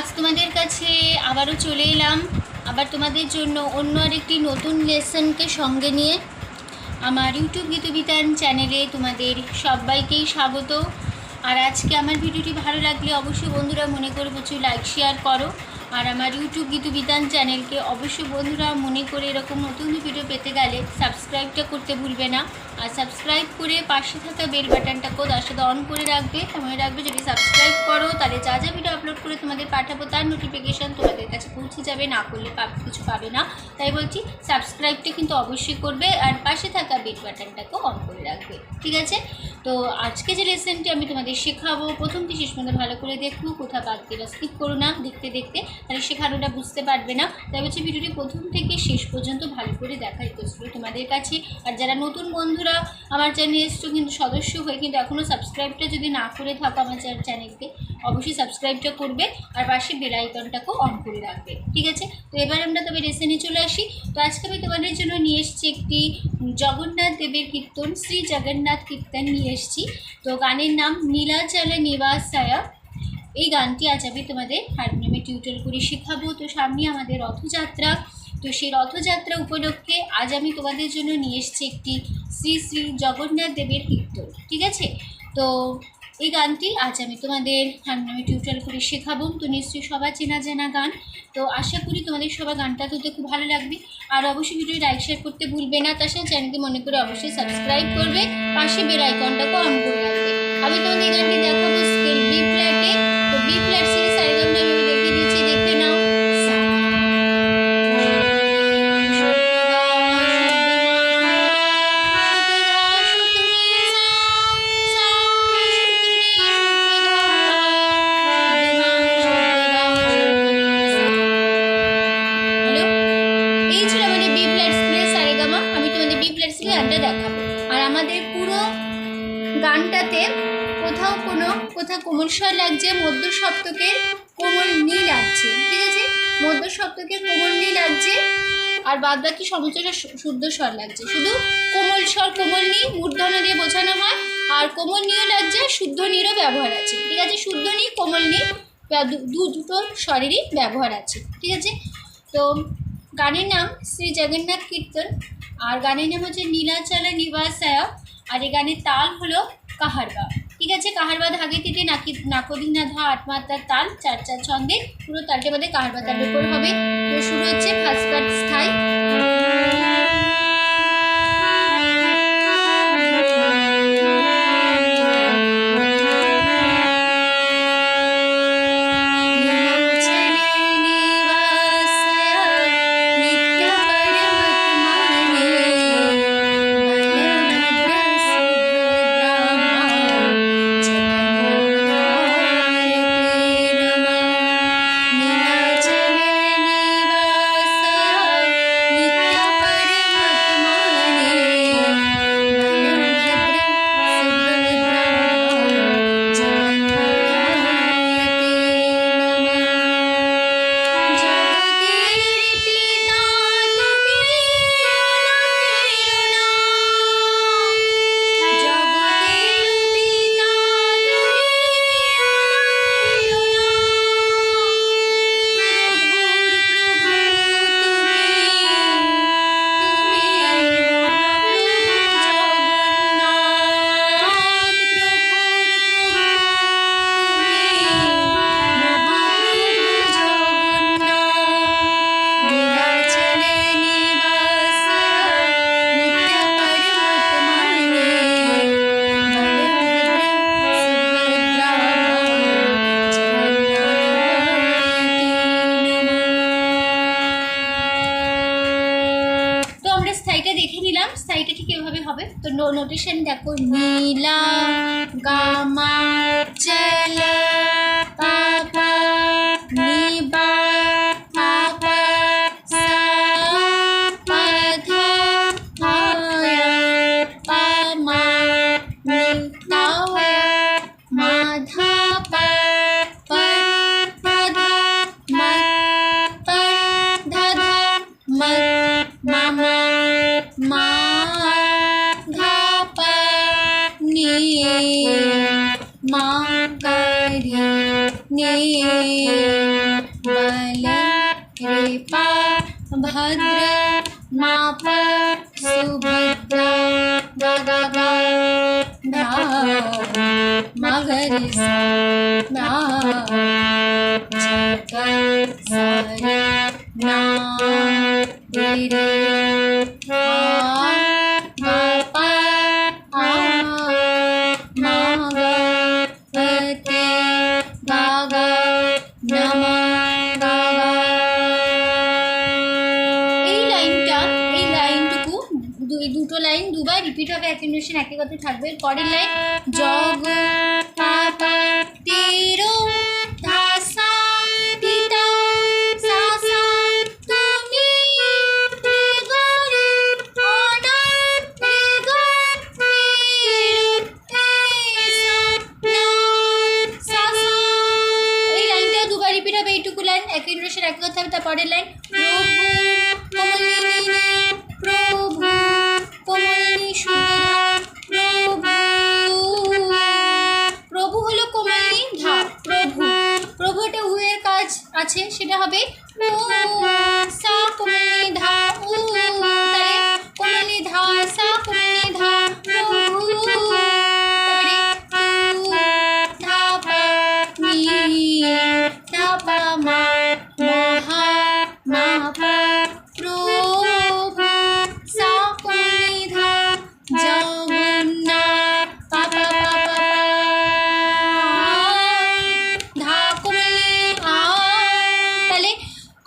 আজ তোমাদের কাছে আবারও চলে এলাম। আবার তোমাদের জন্য অন্য আরেকটি নতুন লেসনকে সঙ্গে নিয়ে আমার ইউটিউব গীতবিতান চ্যানেলে তোমাদের সবাইকেই স্বাগত। আর আজকে আমার ভিডিওটি ভালো লাগলে অবশ্যই বন্ধুরা মনে করে প্রচুর লাইক শেয়ার করো। আর আমার ইউটিউব গীতবিতান চ্যানেলকে অবশ্যই বন্ধুরা মনে করে এরকম নতুন ভিডিও পেতে গেলে সাবস্ক্রাইবটা করতে ভুলবে না। আর সাবস্ক্রাইব করে পাশে থাকা বেল বাটনটাকেও তার সাথে অন করে রাখবে। মনে রাখবে যদি সাবস্ক্রাইব করো, তাহলে যা যা ভিডিও আপলোড করে তোমাদের পাঠাবো, তার নোটিফিকেশান তোমাদের কাছে পৌঁছে যাবে। না করলে কিছু পাবে না। তাই বলছি সাবস্ক্রাইবটা কিন্তু অবশ্যই করবে আর পাশে থাকা বেল বাটনটাকেও অন করে রাখবে। ঠিক আছে? তো আজকে যে লেসনটি আমি তোমাদের শেখাবো প্রথম থেকে শেষ পর্যন্ত ভালো করে দেখো কোথাও বাদ দিয়ে স্কিপ করো না। দেখতে দেখতে তাহলে শেখানোটা বুঝতে পারবে না। তাই বলছি ভিডিওটি প্রথম থেকে শেষ পর্যন্ত ভালো করে দেখা রিকোয়েস্ট তোমাদের কাছে। আর যারা নতুন বন্ধুরা আমার চ্যানেলে এসছো কিন্তু সদস্য হয়ে কিন্তু এখনও সাবস্ক্রাইবটা যদি না করে থাকো আমার চ্যানেলকে অবশ্যই সাবস্ক্রাইবটা করবে। আর পাশে বেল আইকনটাকেও অন করে রাখবে। ঠিক আছে? তো এবার আমরা তবে রেসেনে চলে আসি। তো আজকে আমি তোমাদের জন্য নিয়ে এসেছি একটি জগন্নাথ দেবের কীর্তন, শ্রী জগন্নাথ কীর্তন নিয়ে এসেছি। তো গানের নাম নীলাচলে নিবাসায়া এই গানটি আজ আমি তোমাদের হারমোনিয়ামে টিউটোর করে শেখাবো। তো সামনে আমাদের রথযাত্রা। তো সেই রথযাত্রা উপলক্ষে আজ আমি তোমাদের জন্য নিয়ে এসেছি একটি শ্রী শ্রী জগন্নাথ দেবের কীর্তন, ঠিক আছে? তো এই গানটি আজ আমি তোমাদের হারমোনিয়ামে টিউটোর করে শেখাবো। তো নিশ্চয়ই সবার চেনা জানা গান। তো আশা করি তোমাদের সবার গানটা তো খুব ভালো লাগবে। আর অবশ্যই ভিডিও লাইক শেয়ার করতে ভুলবে না। তার সাথে চ্যানেলকে মনে করে অবশ্যই সাবস্ক্রাইব করবে। পাশে বেল আইকনটাকে অন করে রাখবে। আমি তোমাদের এই গানটি দেখাবো স্কেল বি ফ্ল্যাটে বি ফ্ল্যাট সিরিজ সারেগামটা আমি নাও। এই ছিল আমাদের বি ফ্ল্যাট স্কেলের সারেগামা আমি তোমাদের বি ফ্ল্যাট স্কেলে গানটা দেখাবো। আর আমাদের পুরো গানটাতে কোথাও কোনো, কোথাও কোমল স্বর লাগছে মধ্য সপ্তকের কোমল নী লাগছে ঠিক আছে? মধ্য সপ্তকের কোমল নী লাগছে আর বাদ বাকি সমস্তটা শুদ্ধ স্বর লাগছে। শুধু কোমল স্বর, কোমল নী মূর্ধন্য দিয়ে বোঝানো হয়, আর কোমল নীও লাগছে শুদ্ধ নিরও ব্যবহার আছে, ঠিক আছে? শুদ্ধ নি কোমল নী দু- দুটো স্বরেরই ব্যবহার আছে, ঠিক আছে? তো গানের নাম শ্রী জগন্নাথ কীর্তন, আর গানের নাম হচ্ছে নীলাচলা নিবাসায়া, আর এই গানের তাল হলো কাহারবা। ঠিক আছে কাহারবাদ হাগে তিতে নাকি নাকদিনা ধা আটমাত্রার তাল, চার চার ছন্দে, পুরো তালটা বাদে কাহারবাদ তালের উপর হবে। তো শুরু হচ্ছে ফার্স্ট পার্ট স্থায়ী। স্থায়ীটা ঠিক এভাবে হবে। তো নোটেশন দেখো নীলা গামা চল ধা পা নি মা গরি নে বল রে পা ভদ্র দুই দুটো লাইন দুবার রিপিট হবে একই ইন্ডোনেশন একই কথা থাকবে। পরের লাইন জগ তেরো।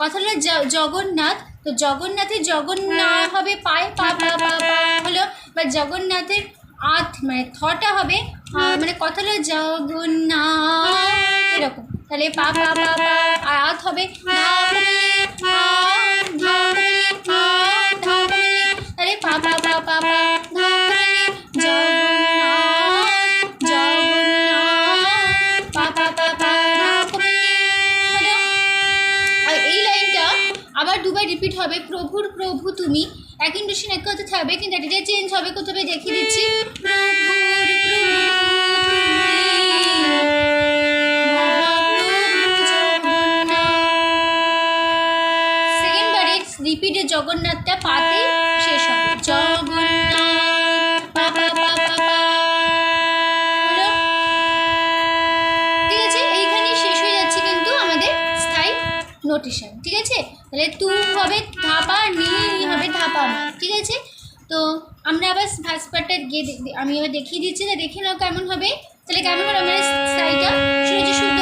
কথা হলো জগন্নাথ, তো জগন্নাথের জগন্নাথ হবে পায়ে, পা পা পা পা হলো, বা জগন্নাথের আথ মানে থটা হবে মানে কথা হলো জগন্নাথ, এরকম। তাহলে পা পা পা পা আর আথ হবে। তাহলে পা পা পা পা পা রিপিট হবে, প্রভুর প্রভু তুমি। এক ইন্ডোশন এক কথা থাকবে, কিন্তু এটা চেঞ্জ হবে কোথাও দেখিয়ে দিচ্ছি। রিপিটে জগন্নাথটা পাতে শেষ হবে। জগন্নাথ? ঠিক আছে, এইখানেই শেষ হয়ে যাচ্ছে কিন্তু আমাদের স্থায়ী নোটেশন তাহলে তু হবে ধাপা, নি হবে ধাপা। ঠিক আছে? তো আমরা আবার ফার্স্ট পার্টটা গিয়ে আমি এবার দেখিয়ে দিচ্ছি, তা দেখে নাও কেমন হবে। তাহলে কেমন হবে আমাদের স্থায়ীটা শুনেছি শুদ্ধ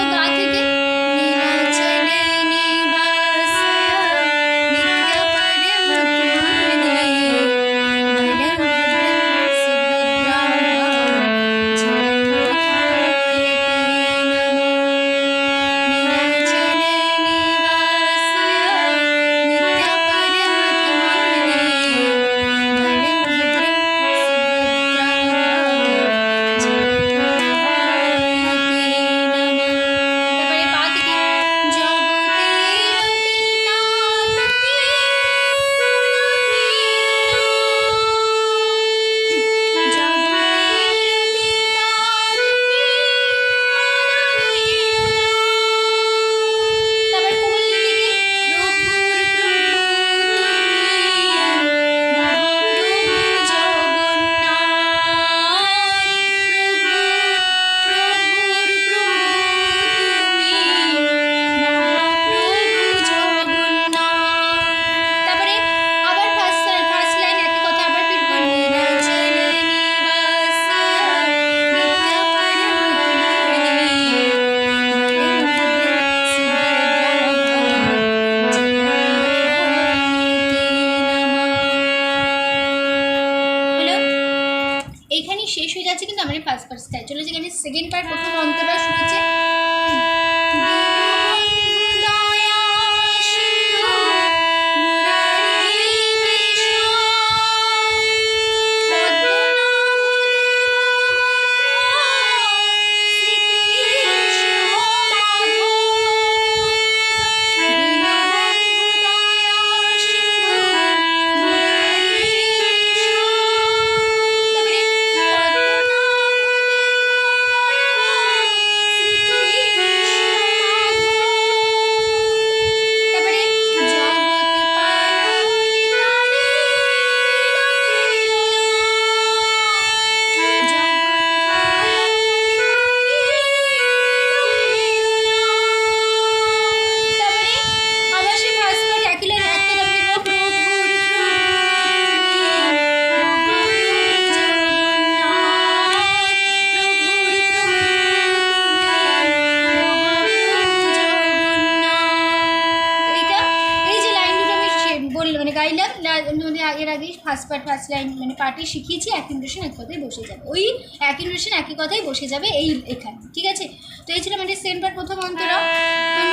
ফার্স্ট পার্ট ফার্স্ট লাইন মানে পার্টি শিখিয়েছি, এক ইন্ড্রেশন এক কথাই বসে যাবে। ওই এক ইন্ড্রেশন একই কথাই বসে যাবে এই এখানে, ঠিক আছে? তো এই ছিল আমাদের সেন্টার প্রথম অন্তরা।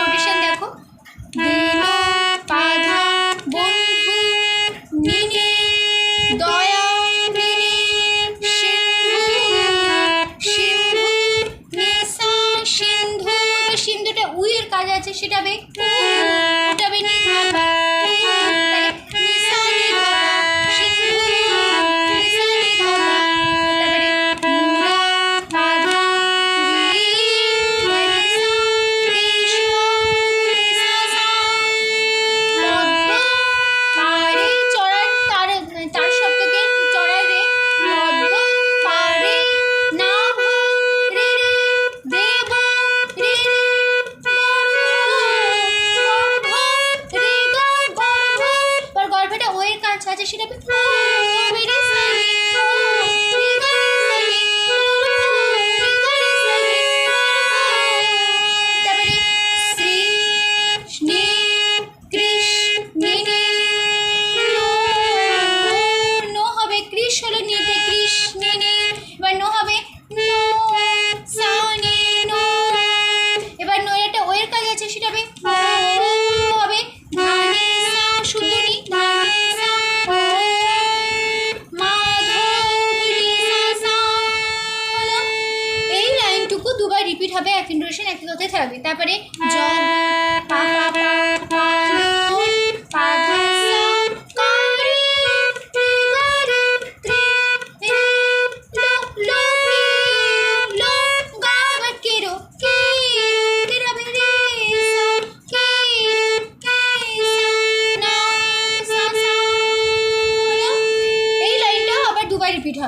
নোটিশন দেখো। হবে। তারপরে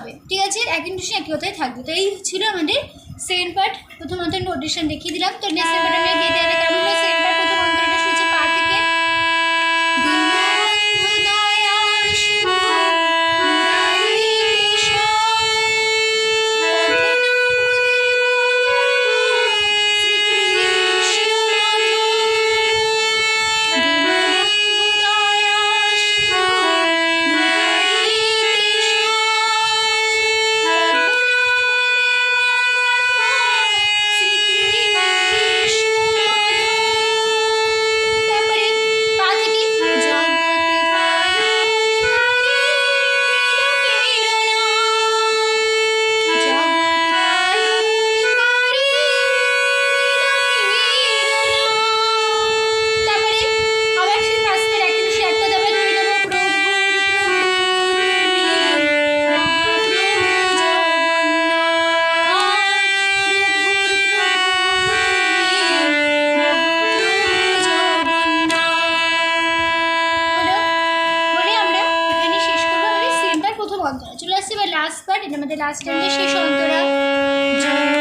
হবে। ঠিক আছে? এক ইন্ডিশন একই কথাই থাকবে। তো এই ছিল আমাদের সেকেন্ড পার্ট প্রথমত নোটিশন দেখিয়ে দিলাম। তো নেক্সট পার্ট দিয়ে কেমন সেকেন্ড পার্ট লাস্ট পার্ট এটা আমাদের লাস্ট টাইম শেষ অন্তরা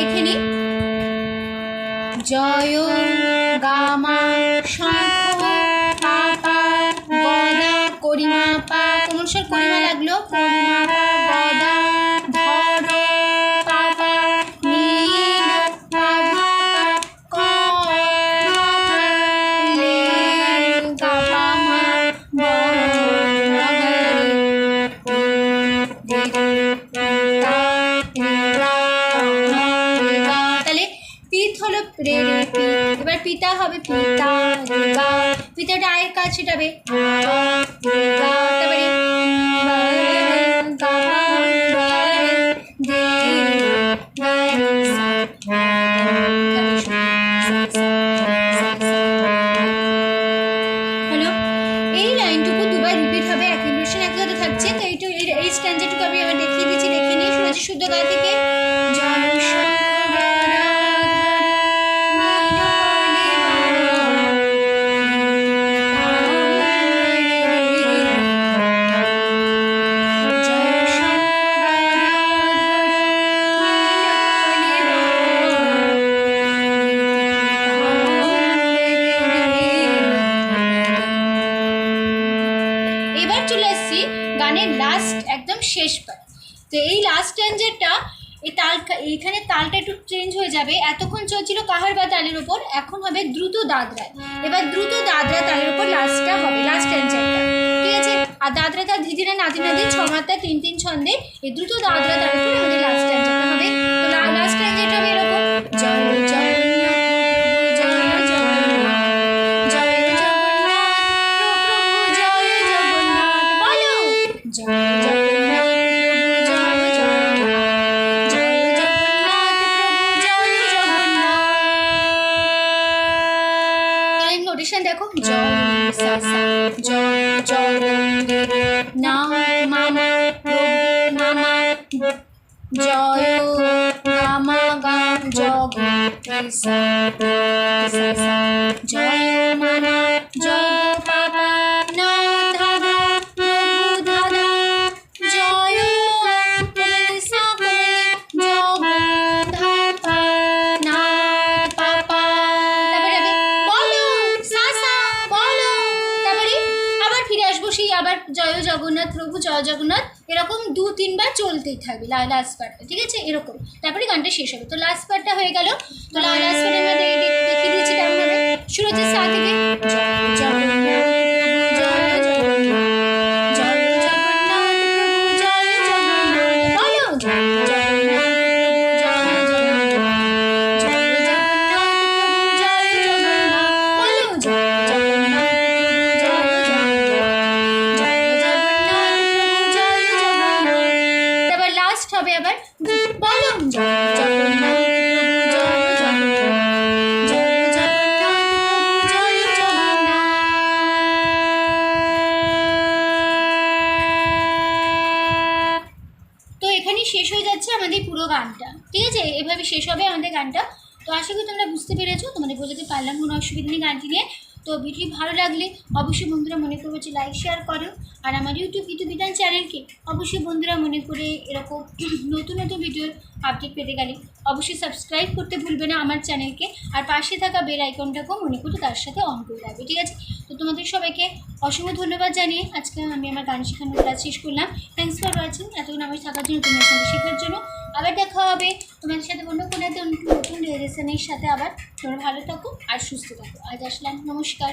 দেখে নিই জয় পিতাটা আয়ের কাজ সেটাবে। শেষ পার্ট তো এই লাস্ট স্ট্যান্ডারটা এই তাল এইখানে তালটা একটু চেঞ্জ হয়ে যাবে। এতক্ষণ চলছিল কাহার বা তালের ওপর এখন হবে দ্রুত দাদরায়। এবার দ্রুত দাদরা তালের ওপর লাস্টটা হবে লাস্ট স্ট্যান্ডারটা ঠিক আছে? আর দাদরা তার ধীরে ধীরে নাতি নাতি ছ মাত্রা তিন তিন ছন্দে, এই দ্রুত দাদরা তালের উপর আমাদের লাস্ট স্ট্যান্ডারটা হবে। তো লাস্ট স্ট্যান্ডারটা হবে এরকম। জয় চলতেই থাকবে লাস্ট পার্টটা ঠিক আছে? এরকম। তারপরে গানটা শেষ হবে। তো লাস্ট পার্টটা হয়ে গেল। তো লাস্ট পার্টে আমরা দেখে দেখিয়ে দিচ্ছি কেমন হবে শুরু হচ্ছে সা থেকে বুঝতে পেরেছ? তোমাদের বোঝাতে পারলাম কোনো অসুবিধা নেই গানটি নিয়ে। তো ভিডিও ভালো লাগলে অবশ্যই বন্ধুরা মনে করব যে লাইক শেয়ার করো। আর আমার ইউটিউব ইউটিউব বিধান চ্যানেলকে অবশ্যই বন্ধুরা মনে করে এরকম নতুন নতুন ভিডিওর আপডেট পেতে গেলে অবশ্যই সাবস্ক্রাইব করতে ভুলবে না আমার চ্যানেলকে আর পাশে থাকা বেল আইকনটাকেও মনে করে তার সাথে অন করে রাখবে, ঠিক আছে? তো তোমাদের সবাইকে অসংখ্য ধন্যবাদ জানিয়ে আজকে আমি আমার গান শেখানোর ক্লাস শেষ করলাম। থ্যাংকস ফর ওয়াচিং এতক্ষণ আমার থাকার জন্য তোমার সাথে শেখার জন্য আবার দেখা হবে। তোমাদের সাথে অন্য কোনো একটা নতুন রিলেশনের সাথে আবার তোমরা ভালো থাকো আর সুস্থ থাকো। আজ আসলাম। নমস্কার।